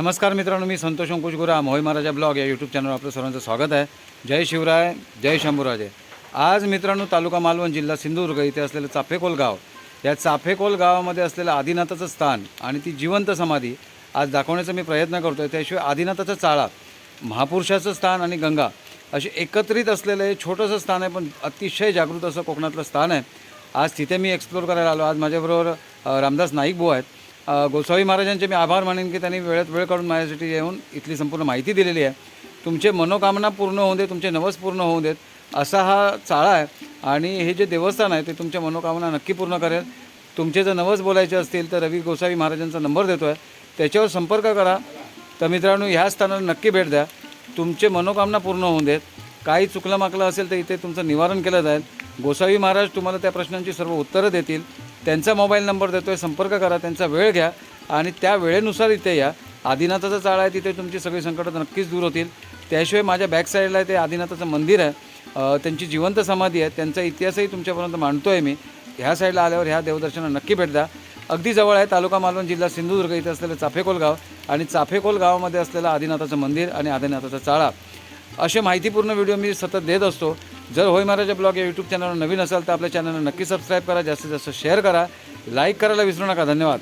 नमस्कार मित्रांनो मी संतोष अंकुश गुरा मोही महाराजा ब्लॉग या यूट्यूब चॅनलवर आपलं सर्वांचं स्वागत आहे. जय शिवराय जय शंभूराजे. आज मित्रांनो तालुका मालवण जिल्हा सिंधुदुर्ग इथे असलेलं चाफेकोल गाव. या चाफेकोल गावामध्ये असलेलं आदिनाथाचं स्थान आणि ती जिवंत समाधी आज दाखवण्याचा मी प्रयत्न करतो आहे त्याशिवाय आदिनाथाचा चाळा महापुरुषाचं स्थान आणि गंगा असे एकत्रित असलेलं हे छोटंसं स्थान आहे पण अतिशय जागृत असं कोकणातलं स्थान आहे. आज तिथे मी एक्सप्लोर करायला आलो. आज माझ्याबरोबर रामदास नाईक भाऊ आहेत. गोसावी महाराजांचे मी आभार मानेन की त्यांनी वेळेत वेळ काढून माझ्यासाठी येऊन इथली संपूर्ण माहिती दिलेली आहे. तुमचे मनोकामना पूर्ण होऊन देत तुमचे नवस पूर्ण होऊन देत असा हा चाळा आहे. आणि हे जे देवस्थान आहे ते तुमच्या मनोकामना नक्की पूर्ण करेल. तुमचे जर नवस बोलायचे असतील तर रवी गोसावी महाराजांचा नंबर देतो आहे त्याच्यावर संपर्क करा. तर मित्रांनो ह्या स्थानाला नक्की भेट द्या. तुमचे मनोकामना पूर्ण होऊन देत. काही चुकलं माकलं असेल तर इथे तुमचं निवारण केलं जाईल. गोसावी महाराज तुम्हाला त्या प्रश्नांची सर्व उत्तरं देतील. त्यांचा मोबाईल नंबर देतो आहे संपर्क करा त्यांचा वेळ घ्या आणि त्या वेळेनुसार इथे या. आदिनाथाचा चाळा आहे तिथे तुमची सगळी संकटं नक्कीच दूर होतील. त्याशिवाय माझ्या बॅक साईडला ते आदिनाथाचं मंदिर आहे. त्यांची जिवंत समाधी आहे. त्यांचा इतिहासही तुमच्यापर्यंत मांडतो आहे मी. ह्या साईडला आल्यावर ह्या देवदर्शनाला नक्की भेट द्या. अगदी जवळ आहे तालुका मालवण जिल्हा सिंधुदुर्ग. इथे असलेलं चाफेकोल गाव आणि चाफेकोल गावामध्ये असलेलं आदिनाथाचं मंदिर आणि आदिनाथाचा चाळा. असे माहितीपूर्ण व्हिडिओ मी सतत देत असतो. जर होय महाराजा ब्लॉग या यूट्यूब चॅनलवर नवीन असाल तर आपल्या चॅनलला नक्की सबस्क्राईब करा जास्तीत जास्त शेअर करा लाईक करायला विसरू नका. धन्यवाद.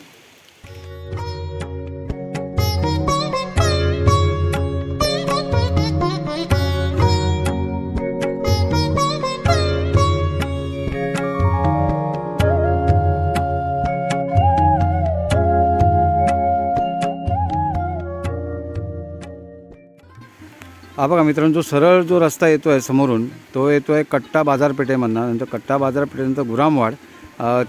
बघा मित्रांनो जो सरळ जो रस्ता येतो आहे समोरून तो येतो आहे कट्टा बाजारपेठेमधनं. नंतर कट्टा बाजारपेठेनंतर गुरामवाड.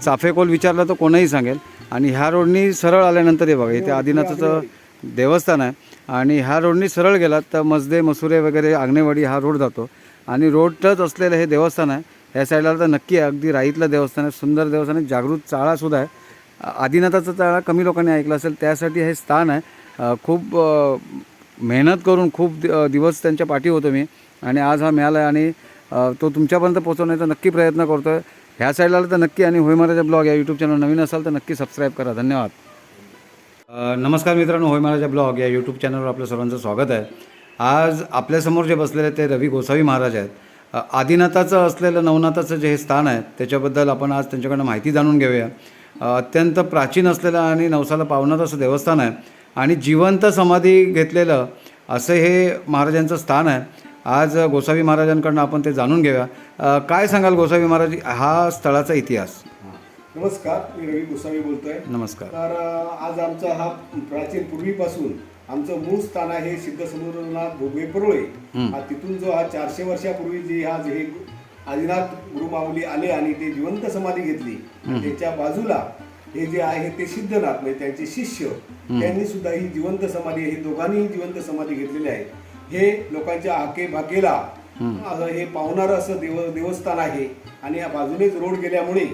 चाफेकोल विचारलं तर कोणीही सांगेल. आणि ह्या रोडनी सरळ आल्यानंतर हे बघा इथे आदिनाथाचं देवस्थान आहे. आणि ह्या रोडनी सरळ गेलात तर मजदे मसुरे वगैरे आंगणेवाडी हा रोड जातो. आणि रोडच असलेलं हे देवस्थान आहे. ह्या साईडला तर नक्की आहे. अगदी राईतलं देवस्थान आहे सुंदर देवस्थान आहे जागृत चाळासुद्धा आहे. आदिनाथाचा चाळा कमी लोकांनी ऐकलं असेल त्यासाठी हे स्थान आहे. खूप मेहनत करून खूप दिवस त्यांच्या पाठी होतो मी. आणि आज हा मिळाला आहे आणि तो तुमच्यापर्यंत पोहोचवण्याचा नक्की प्रयत्न करतो आहे ह्या साईडला आलं तर नक्की आणि होय महाराजा ब्लॉग या यूट्यूब चॅनल नवीन असाल तर नक्की सबस्क्राईब करा. धन्यवाद. नमस्कार मित्रांनो होय महाराजा ब्लॉग या यूट्यूब चॅनलवर आपलं सर्वांचं स्वागत आहे. आज आपल्यासमोर जे बसलेले ते रवी गोसावी महाराज आहेत. आदिनाथाचं असलेलं नवनाथाचं जे हे स्थान आहे त्याच्याबद्दल आपण आज त्यांच्याकडनं माहिती जाणून घेऊया. अत्यंत प्राचीन असलेलं आणि नवसाला पावणारं असं देवस्थान आहे. आणि जिवंत समाधी घेतलेलं असं हे महाराजांचं स्थान आहे. आज गोसावी महाराजांकडनं आपण ते जाणून घेऊया. काय सांगाल गोसावी महाराज हा स्थळाचा इतिहास? नमस्कार मी रवी गोसावी बोलतोय. नमस्कार. तर आज आमचा हा प्राचीन पूर्वीपासून आमचं मूळ स्थान आहे सिद्ध समुद्रनाथ भोगे परोळे. हा तिथून जो हा चारशे वर्षापूर्वी जे हा जे हे आदिनाथ गुरुमाऊली आले आणि ते जिवंत समाधी घेतली. त्याच्या बाजूला हे जे आहे ते सिद्धनाथ म्हणजे त्यांचे शिष्य त्यांनी सुद्धा ही जिवंत समाधी हे दोघांनी जिवंत समाधी घेतलेली आहे. हे लोकांच्या हाके भाकेला हे पावणारं असं देव देवस्थान आहे. आणि या बाजूनेच रोड गेल्यामुळे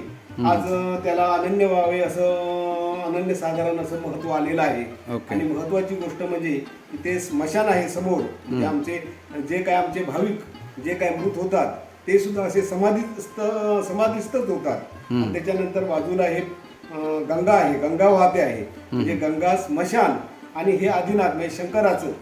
आज त्याला अनन्य व्हावे असं अनन्य साधारण असं महत्त्व आलेलं आहे. आणि महत्वाची गोष्ट म्हणजे इथे स्मशान आहे समोर. म्हणजे आमचे जे काय आमचे भाविक जे काय मृत होतात ते सुद्धा असे समाधीस्थ समाधीस्थच होतात. त्याच्यानंतर बाजूला हे गंगा आहे गंगा वाहते आहे. म्हणजे गंगा स्मशान आणि हे आदिनाथ म्हणजे शंकराचं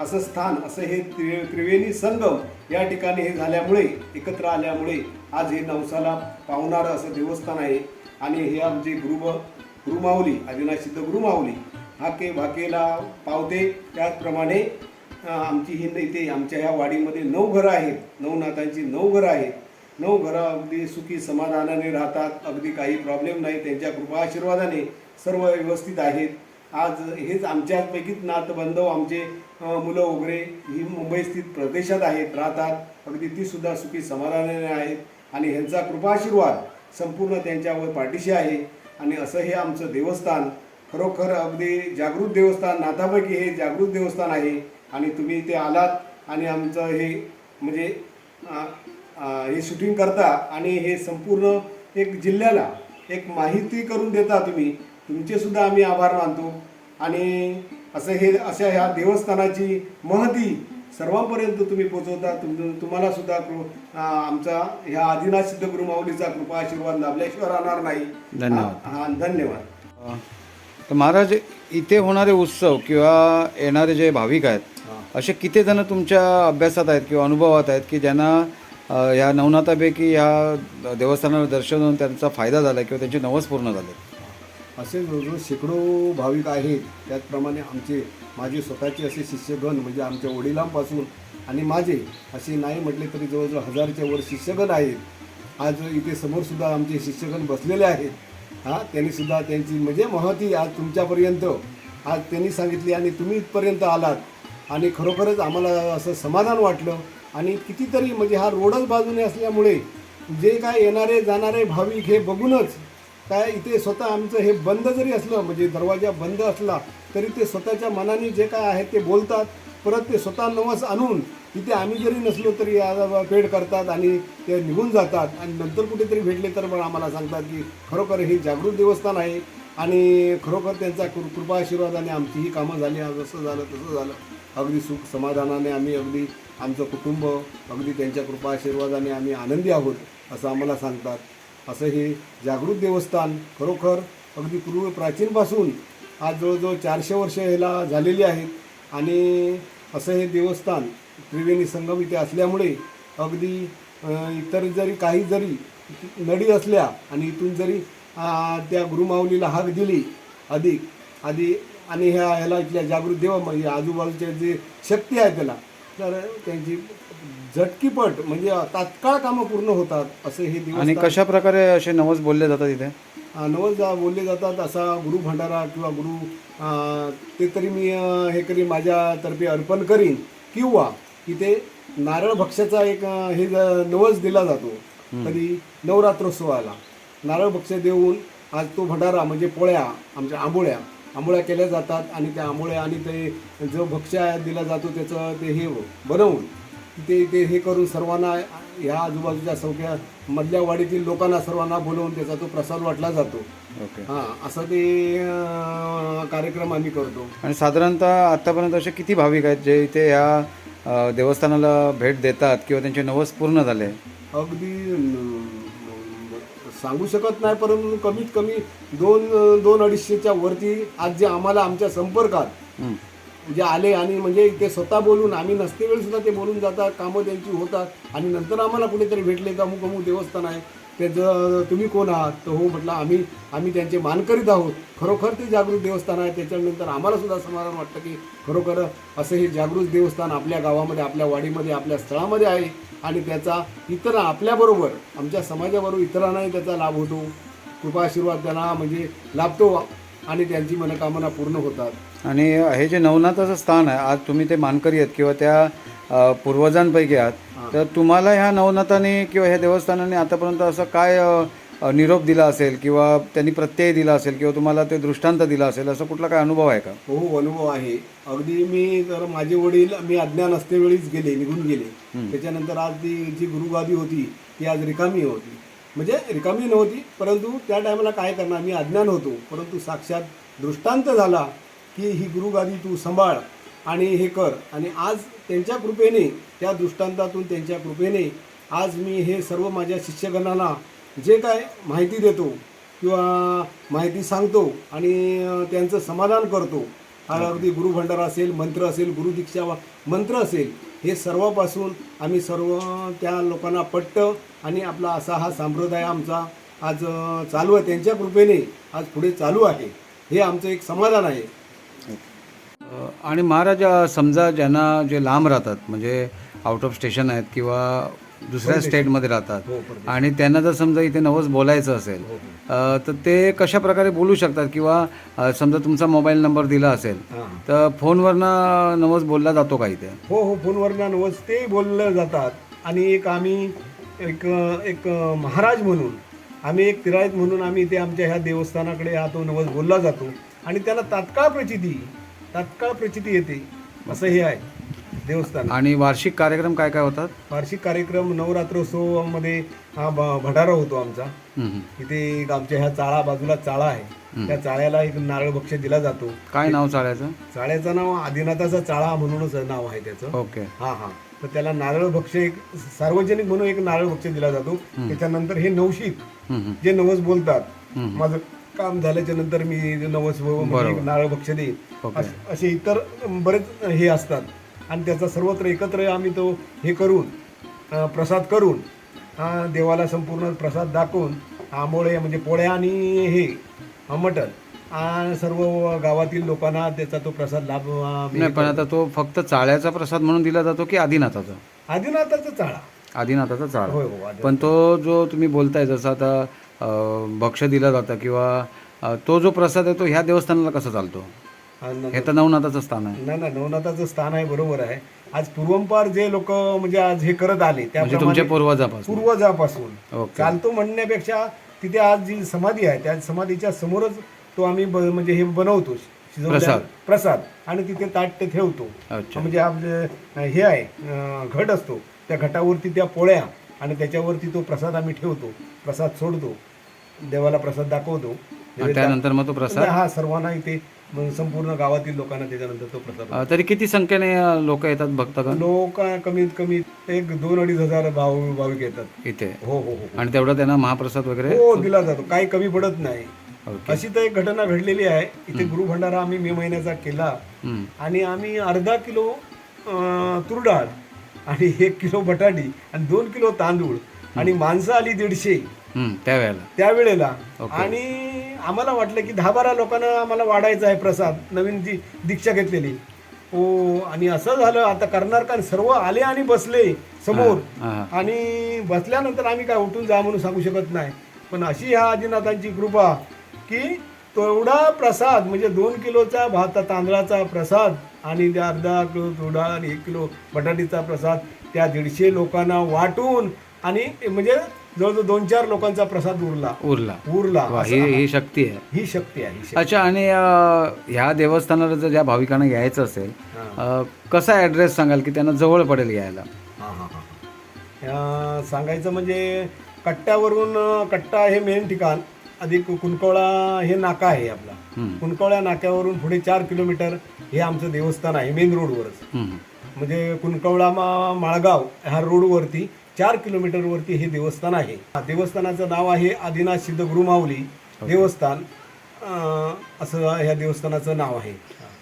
असं स्थान असं हे त्रि त्रिवेणी संगम या ठिकाणी हे झाल्यामुळे एकत्र आल्यामुळे आज हे नवसाला पावणारं असं देवस्थान आहे. आणि हे आमचे गुरु गुरुमाऊली आदिनाथ सिद्ध गुरुमाऊली हाके भाकेला पावते. त्याचप्रमाणे आमची ही इथे आमच्या ह्या वाडीमध्ये नऊ घरं आहेत. नवनाथांची नऊ घरं आहेत. नऊ घरं अगदी सुखी समाधानाने राहतात अगदी काही प्रॉब्लेम नाही. त्यांच्या कृपा आशीर्वादाने सर्व व्यवस्थित आहेत. आज हेच आमच्यापैकीच नातबंधव आमचे मुलं वगैरे ही मुंबई स्थित प्रदेशात आहेत राहतात. अगदी तीसुद्धा सुखी समाधानाने आहेत. आणि ह्यांचा कृपाशीर्वाद संपूर्ण त्यांच्यावर पाठीशी आहे. आणि असं हे आमचं देवस्थान खरोखर अगदी जागृत देवस्थान नाथापैकी हे जागृत देवस्थान आहे. आणि तुम्ही इथे आलात आणि आमचं हे म्हणजे हे शूटिंग करता आणि हे संपूर्ण एक जिल्ह्याला एक माहिती करून देता तुम्ही तुमचे सुद्धा आम्ही आभार मानतो आणि असं हे अशा ह्या देवस्थानाची महती सर्वांपर्यंत तुम्ही पोचवता तुम तुम्हाला सुद्धा कृ आमचा ह्या आदिनाथ सिद्ध गुरुमाऊलीचा कृपा आशीर्वाद लाभल्याशिवाय राहणार नाही धन्यवाद. हा धन्यवाद तर महाराज इथे होणारे उत्सव किंवा येणारे जे भाविक आहेत. असे किती जण तुमच्या अभ्यासात आहेत किंवा अनुभवात आहेत की ज्यांना या नवनाथापैकी ह्या देवस्थानाला दर्शन होऊन त्यांचा फायदा झाला किंवा त्यांचे नवस पूर्ण झाले. असे जवळजवळ शेकडो भाविक आहेत. त्याचप्रमाणे आमचे माझे स्वतःचे असे शिष्यगण म्हणजे आमच्या वडिलांपासून आणि माझे असे नाही म्हटले तरी जवळजवळ हजारच्या वर शिष्यगण आहेत. आज इथे समोरसुद्धा आमचे शिष्यगण बसलेले आहेत. हां त्यांनीसुद्धा त्यांची म्हणजे महती आज तुमच्यापर्यंत आज त्यांनी सांगितली आणि तुम्ही इथपर्यंत आलात. आणि खरोखरच आम्हाला असं समाधान वाटलं. आणि कितीतरी म्हणजे हा रोडच बाजूने असल्यामुळे जे काय येणारे जाणारे भाविक हे बघूनच काय इथे स्वतः आमचं हे बंद जरी असलं म्हणजे दरवाजा बंद असला तरी ते स्वतःच्या मनाने जे काय आहे ते बोलतात. परत ते स्वतः नवस आणून इथे आम्ही जरी नसलो तरी फेड पेड करतात आणि ते निघून जातात. आणि नंतर कुठेतरी भेटले तर मग आम्हाला सांगतात की खरोखर हे जागृत देवस्थान आहे आणि खरोखर त्यांचा कृ- कृपा आशीर्वादाने आमची ही कामं झाली. आज असं झालं तसं झालं. अगदी सुख समाधानाने आम्ही अगदी आमचं कुटुंब अगदी त्यांच्या कृपा आशीर्वादाने आम्ही आनंदी आहोत असं आम्हाला सांगतात. असं हे जागृत देवस्थान खरोखर अगदी पूर्व प्राचीनपासून आज जवळजवळ चारशे वर्ष ह्याला झालेली आहेत आणि असं हे देवस्थान त्रिवेणी संगम इथे असल्यामुळे अगदी इतर जरी काही जरी नडी असल्या आणि इथून जरी त्या गुरुमाऊलीला हाक दिली अधिक आधी आणि ह्या ह्याला इथल्या जागृत देवा म्हणजे आजूबाजूच्या जे शक्ती आहे त्याला तर त्यांची झटकीपट म्हणजे तात्काळ कामं पूर्ण होतात असं हे दिवस आणि कशा प्रकारे असे नवस बोलले जातात इथे? नवस बोलले जातात असा गुरु भंडारा किंवा गुरु ते तरी मी हे करीन माझ्यातर्फे अर्पण करीन किंवा इथे नारळ भक्ष्याचा एक हे नवस दिला जातो. कधी नवरात्रोत्सवाला. नारळ भक्ष देऊन आज तो भंडारा म्हणजे पोळ्या आमच्या आंबोळ्या आंबोळ्या केल्या जातात आणि त्या आंबोळ्या आणि ते जो भक्ष्या दिला जातो त्याचं ते हे बनवून ते ते हे करून सर्वांना ह्या आजूबाजूच्या सौख्या मधल्या वाडीतील लोकांना सर्वांना बोलवून त्याचा तो प्रसाद वाटला जातो. ओके. हां असं ते अं, कार्यक्रम आम्ही करतो. आणि साधारणतः आत्तापर्यंत असे किती भाविक आहेत जे इथे या अ, देवस्थानाला भेट देतात किंवा त्यांचे नवस पूर्ण झाले? अगदी अं, सांगू शकत नाही परंतु कमीत कमी दोन दोन अडीचशेच्या वरती आज जे आम्हाला आमच्या संपर्कात. जे आले आणि म्हणजे ते स्वतः बोलून आम्ही नसते वेळी सुद्धा ते बोलून जातात कामं त्यांची होतात आणि नंतर आम्हाला कुठेतरी भेटले का अमुक अमुक देवस्थान आहे त्याचं तुम्ही कोण आहात? तर हो म्हटलं आम्ही आम्ही त्यांचे मानकरीत आहोत. खरोखर ते जागृत देवस्थान आहे. त्याच्यानंतर आम्हाला सुद्धा समाधान वाटतं की खरोखर असं हे जागृत देवस्थान आपल्या गावामध्ये आपल्या वाडीमध्ये आपल्या स्थळामध्ये आहे. आणि त्याचा इतर आपल्याबरोबर आमच्या समाजाबरोबर इतरांनाही त्याचा लाभ होतो. कृपा आशीर्वाद त्यांना म्हणजे लाभतो. आणि त्यांची मनोकामना पूर्ण होतात. आणि हे जे नवनाथाचं स्थान आहे आज तुम्ही ते मानकरी आहेत किंवा त्या पूर्वजांपैकी आहात तर तुम्हाला ह्या नवनाथाने किंवा ह्या देवस्थानाने आतापर्यंत असं काय निरोप दिला असेल किंवा त्यांनी प्रत्यय दिला असेल किंवा तुम्हाला ते दृष्टांत दिला असेल असं कुठला काय अनुभव आहे का? हो हो अनुभव आहे. अगदी मी जर माझे वडील मी अज्ञान असतेवेळीच गेले निघून गेले. त्याच्यानंतर आज ती जी गुरुगादी होती ती आज रिकामी होती. म्हणजे रिकामी नव्हती परंतु त्या टायमाला काय करणार? मी अज्ञान होतो. परंतु साक्षात दृष्टांत झाला की ही गुरुगादी तू सांभाळ. आणि हे कर. आणि आज त्यांच्या कृपेने त्या दृष्टांतातून त्यांच्या कृपेने आज मी हे सर्व माझ्या शिष्यगणांना जे काय माहिती देतो किंवा माहिती सांगतो आणि त्यांचं समाधान करतो अगदी गुरुभंडारा असेल मंत्र असेल गुरुदीक्षा वा- मंत्र असेल हे सर्वापासून आम्ही सर्व त्या लोकांना पटतं आणि आपला असा हा संप्रदाय आमचा आज चालू आहे. त्यांच्या कृपेने आज पुढे चालू आहे. हे आमचं एक समाधान आहे. आणि महाराज समजा ज्यांना जे लांब राहतात म्हणजे आउट ऑफ स्टेशन आहेत किंवा दुसऱ्या स्टेटमध्ये राहतात हो. आणि त्यांना जर समजा इथे नवस बोलायचं असेल अ, तर ते कशा प्रकारे बोलू शकतात? किंवा समजा तुमचा मोबाईल नंबर दिला असेल हां. तर फोनवरनं नवस बोलला जातो का इथे? हो हो फोनवर नवस ते बोललं जातात. आणि एक आम्ही एक एक महाराज म्हणून आम्ही एक तिरायत म्हणून आम्ही ते आमच्या ह्या देवस्थानाकडे हा तो नवस बोलला जातो. आणि त्याला तात्काळ प्रचिती तात्काळ प्रचिती येते असं हे आहे देवस्थान. आणि वार्षिक कार्यक्रम काय काय होतात? वार्षिक कार्यक्रम नवरात्रोत्सवामध्ये हा भ- भंडारा होतो आमचा. इथे एक आमच्या ह्या चाळा बाजूला चाळा आहे. त्या चाळ्याला एक नारळ भक्ष दिला जातो. काय नाव चालायचं चाळ्याचं नाव आदिनाथाचा चाळा म्हणूनच नाव आहे त्याचं. ओके. हा हा. तर त्याला नारळ भक्ष एक सार्वजनिक म्हणून एक नारळ भक्ष दिला जातो. त्याच्यानंतर हे नवशीत. जे नवस बोलतात हम्म. माझं काम झाल्याच्यानंतर मी नवस बरोबर. नारळ भक्ष देईन ओके. अस- असे इतर बरेच हे असतात आणि त्याचा सर्वत्र एकत्र आम्ही तो हे करून अं, प्रसाद करून अं, देवाला संपूर्ण प्रसाद दाखवून आंबोळे म्हणजे पोळ्या आणि हे अं, मटण सर्व गावातील लोकांना त्याचा तो प्रसाद लाभ अं, नाही पण आता तो फक्त चाळ्याचा प्रसाद म्हणून दिला जातो की आदिनाथाचा आदिनाथाचा चाळा आदिनाथाचा चाळा होय हो. पण तो जो तुम्ही बोलताय जसं आता अं, भक्ष दिलं जातं किंवा अं, तो जो प्रसाद आहे तो ह्या देवस्थानाला कसा चालतो? हे तर नवनाथाचं स्थान आहे. नाही ना नवनाथाचं स्थान आहे बरोबर आहे. आज पूर्वंपार जे लोक म्हणजे आज हे करत आले म्हणजे त्याप्रमाणे तुमच्या पूर्वजापासून. पूर्वजापासून. ओके. चालतो म्हणण्यापेक्षा तिथे आज जी समाधी आहे त्या समाधीच्या समोरच तो आम्ही ब- म्हणजे हे बनवतो शिजवलेला प्रसाद. प्रसाद. आणि तिथे ताट ते ठेवतो. अच्छा. म्हणजे आपले हे आहे अं, घट असतो. त्या घटावरती त्या पोळ्या आणि त्याच्यावरती तो प्रसाद आम्ही ठेवतो. प्रसाद सोडतो. देवाला प्रसाद दाखवतो. त्यानंतर मग तो प्रसाद? हा सर्वांना इथे संपूर्ण गावातील लोकांना त्याच्यानंतर तो प्रसाद तरी किती संख्येने लोक येतात भक्तगण? लोक कमीत कमी एक दोन अडीच हजार भाव भाविक येतात. इथे? हो हो हो आणि तेवढा त्यांना महाप्रसाद वगैरे? हो दिला जातो. काही कमी पडत नाही. अशी तर एक घटना घडलेली आहे. इथे गुरु भंडारा आम्ही मे महिन्याचा केला. आणि आम्ही अर्धा किलो अं, तूर डाळ आणि एक किलो बटाटी आणि दोन किलो तांदूळ आणि माणसं आली दीडशे. त्यावेळेला. त्यावेळेला. आणि आम्हाला वाटलं की दहा बारा लोकांना आम्हाला वाढायचा आहे प्रसाद नवीन जी दीक्षा घेतलेली. हो आणि असं झालं आता करणार का सर्व आले आणि बसले समोर. आणि बसल्यानंतर आम्ही काय उठून जा म्हणून सांगू शकत नाही. पण अशी ह्या आदिनाथांची कृपा की तेवढा प्रसाद म्हणजे दोन किलोचा भात तांदळाचा प्रसाद आणि त्या अर्धा किलो तुरडाळ आणि एक किलो बटाटीचा प्रसाद त्या दीडशे लोकांना वाटून आणि म्हणजे जवळजवळ दोन चार लोकांचा प्रसाद उरला. उरला. उरला ही ही शक्ती आहे. ही शक्ती आहे अच्छा आणि ह्या देवस्थानाला जर ज्या भाविकांना यायचं असेल कसा ॲड्रेस सांगाल की त्यांना जवळ पडेल यायला सांगायचं म्हणजे कट्ट्यावरून कट्टा हे मेन ठिकाण. अधिक कुणकवळा हे नाका आहे आपला. कुणकवळ्या नाक्यावरून पुढे चार किलोमीटर हे आमचं देवस्थान आहे मेन रोडवरच. म्हणजे कुणकवळा माळगाव ह्या रोडवरती चार किलोमीटरवरती हे देवस्थान आहे. देवस्थानाचं नाव आहे आदिनाथ सिद्ध गुरुमाऊली देवस्थान. असं ह्या देवस्थानाचं नाव आहे.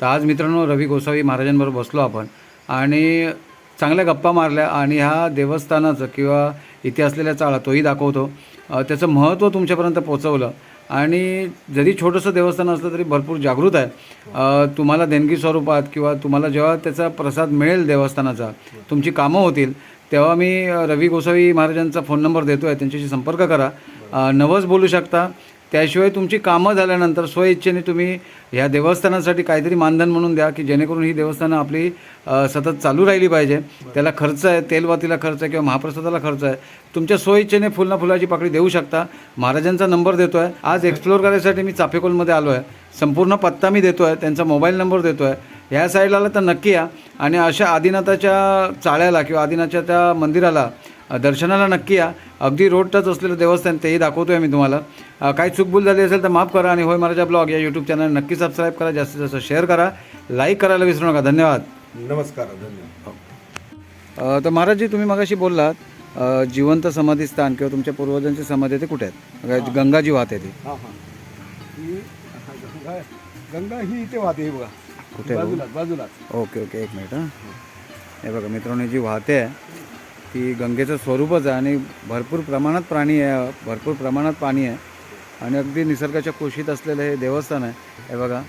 तर आज मित्रांनो रवी गोसावी महाराजांबरोबर बसलो आपण आणि चांगल्या गप्पा मारल्या आणि ह्या देवस्थानाचं किंवा इथे असलेल्या चाळा तोही दाखवतो. त्याचं महत्त्व तुमच्यापर्यंत पोचवलं आणि जरी छोटंसं देवस्थान असलं तरी भरपूर जागृत आहे. तुम्हाला देणगी स्वरूपात किंवा तुम्हाला जेव्हा त्याचा प्रसाद मिळेल देवस्थानाचा तुमची कामं होतील तेव्हा मी रवी गोसावी महाराजांचा फोन नंबर देतो आहे त्यांच्याशी संपर्क करा. नवस बोलू शकता. त्याशिवाय तुमची कामं झाल्यानंतर स्वइच्छेने तुम्ही ह्या देवस्थानासाठी काहीतरी मानधन म्हणून द्या की जेणेकरून ही देवस्थानं आपली सतत चालू राहिली पाहिजे. त्याला खर्च आहे तेलवातीला खर्च आहे किंवा महाप्रसादाला खर्च आहे. तुमच्या स्वइच्छेने फुलना फुलाची पाकळी देऊ शकता. महाराजांचा नंबर देतो आहे आज एक्सप्लोर करायसाठी मी चाफेकोलमध्ये आलो आहे संपूर्ण पत्ता मी देतो आहे त्यांचा मोबाईल नंबर देतो आहे ह्या साईडला तर नक्की या. आणि अशा आदिनाथाच्या चाळ्याला किंवा आदिनाथच्या त्या मंदिराला दर्शनाला नक्की या. अगदी रोड टच असलेलं देवस्थान तेही दाखवतो आहे मी तुम्हाला. काही चूकभूल झाली असेल तर माफ करा आणि होय महाराजा ब्लॉग या यूट्यूब चॅनल नक्की सबस्क्राईब करा. जास्तीत जास्त शेअर करा. लाईक करायला विसरू नका. धन्यवाद. नमस्कार धन्यवाद. अ, तर महाराजजी तुम्ही मगाशी बोललात जिवंत समाधीस्थान किंवा तुमच्या पूर्वजांची समाधी ते कुठे आहेत? बघा, गंगा जी वाहते ती. हा हा. ही गंगा ही इथे वाहते हे बघा. कुठे? बाजूलाच. Okay okay. एक मिनिट हां. हे बघा मित्रांनो ही जी वाहते आहे की गंगेचं स्वरूपच आहे आणि भरपूर प्रमाणात प्राणी आहे भरपूर प्रमाणात पाणी आहे. आणि अगदी निसर्गाच्या कुशीत असलेलं हे देवस्थान आहे. हे बघा.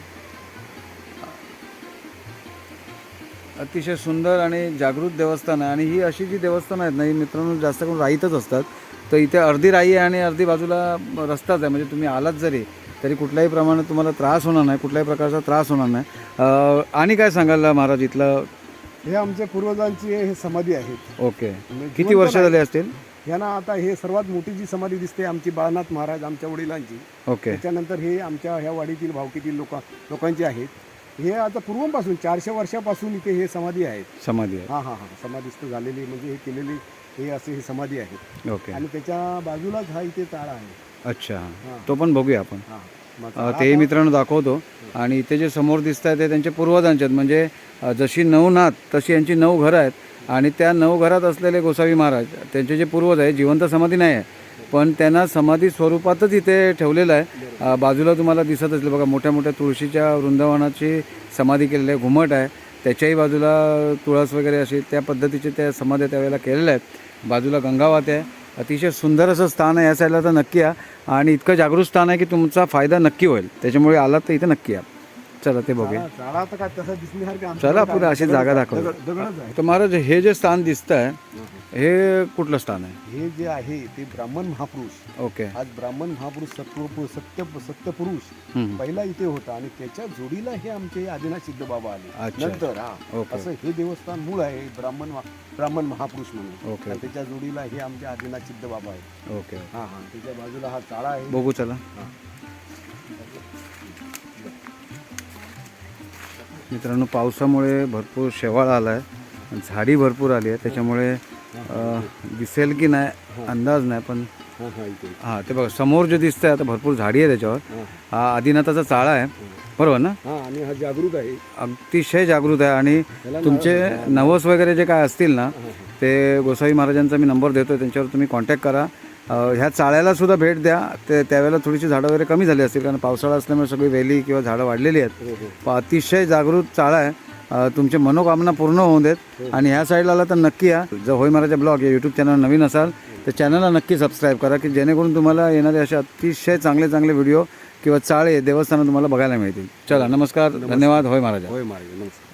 अतिशय सुंदर आणि जागृत देवस्थान आहे. आणि ही अशी जी देवस्थानं आहेत ना ही मित्रांनो जास्त करून राईतच असतात. तर इथे अर्धी राई आहे आणि अर्धी बाजूला रस्ताच आहे. म्हणजे तुम्ही आलात जरी तरी कुठल्याही प्रमाणात तुम्हाला त्रास होणार नाही कुठल्याही प्रकारचा त्रास होणार नाही. आणि काय सांगायला महाराज इथलं हे आमच्या पूर्वजांची हे समाधी आहेत ओके. म्हणजे किती जिवंत वर्ष नाही. झाले असतील? यांना आता हे सर्वात मोठी जी समाधी दिसते आमची बाळनाथ महाराज आमच्या वडिलांची. ओके. त्याच्यानंतर हे आमच्या ह्या वाडीतील भावकीतील लोक लोकांची आहेत. हे आता पूर्वपासून चारशे वर्षापासून इथे हे समाधी आहेत समाधी आहे. हा हा हा. समाधीस्थ झालेली म्हणजे हे केलेली हे असे हे समाधी आहेत ओके. आणि त्याच्या बाजूलाच हा इथे ताळा आहे. अच्छा. हां. तो पण बघूया आपण. हा. तेही मित्रांनो दाखवतो. आणि इथे जे समोर दिसत आहे ते त्यांचे पूर्वजांचे आहेत. म्हणजे जशी नऊ नात तशी यांची नऊ घरं आहेत. आणि त्या नऊ घरात असलेले गोसावी महाराज त्यांचे जे पूर्वज आहे जिवंत समाधी नाही आहे. पण त्यांना समाधी स्वरूपातच इथे ठेवलेलं आहे. बाजूला तुम्हाला दिसत असेल बघा मोठ्या मोठ्या तुळशीच्या वृंदावनाची समाधी केलेली आहे घुमट आहे. त्याच्याही बाजूला तुळस वगैरे अशी त्या पद्धतीचे त्या समाध्या त्यावेळेला केलेल्या आहेत. बाजूला गंगावात आहे. अतिशय सुंदर असं स्थान आहे या साईडला तर नक्की या. आणि इतकं जागृत स्थान आहे की तुमचा फायदा नक्की होईल. त्याच्यामुळे आलात तर इथे नक्की या. चला ते बघूया. चाळा तर काय तसं दिसण्यासारखं आमच्या चला पुढे अशी जागा दाखव दगड- दगडच आहे. तर महाराज हे जे स्थान दिसत आहे हे कुठलं स्थान आहे? हे जे आहे ते ब्राह्मण महापुरुष. ओके. आज ब्राह्मण महापुरुष सत्य सत्यपुरुष हम्म. पहिला इथे होता आणि त्याच्या जोडीला हे आमचे आदिनाथ सिद्ध बाबा आले. अच्छा. नंतर हा ओके. असं हे देवस्थान मूळ आहे ब्राह्मण महा- ब्राह्मण महापुरुष म्हणून. आणि त्याच्या जोडीला हे आमचे आदिनाथ सिद्ध बाबा आहेत. ओके. हा हा. त्याच्या बाजूला हा चाळा आहे. बघू चला. मित्रांनो पावसामुळे भरपूर शेवाळ आला आहे झाडी भरपूर आली आहे. त्याच्यामुळे दिसेल की नाही अंदाज नाही पण हा ते बघा समोर जे दिसतंय आता भरपूर झाडी आहे त्याच्यावर. हा. आदिनाथाचा चाळा आहे. बरोबर ना? हा आणि हा जागृत आहे. अतिशय जागृत आहे. आणि तुमचे नवस वगैरे जे काय असतील ना ते गोसाई महाराजांचा मी नंबर देतो त्यांच्यावर तुम्ही कॉन्टॅक्ट करा. ह्या चाळ्याला सुद्धा भेट द्या. ते त्यावेळेला थोडीशी झाडं वगैरे कमी झाली असतील कारण पावसाळा असल्यामुळे सगळी वेली किंवा झाडं वाढलेली आहेत. पण अतिशय जागृत चाळा आहे. तुमचे मनोकामना पूर्ण होऊन देत. आणि ह्या साईडला आला तर नक्की या. जर होय महाराजा ब्लॉग या यूट्यूब चॅनल नवीन असाल तर चॅनलला नक्की सबस्क्राईब करा की जेणेकरून तुम्हाला येणारे असे अतिशय चांगले चांगले व्हिडिओ किंवा चाळे देवस्थानं तुम्हाला बघायला मिळतील. चला नमस्कार. धन्यवाद. होय महाराजा. होय मार्ग नमस्कार.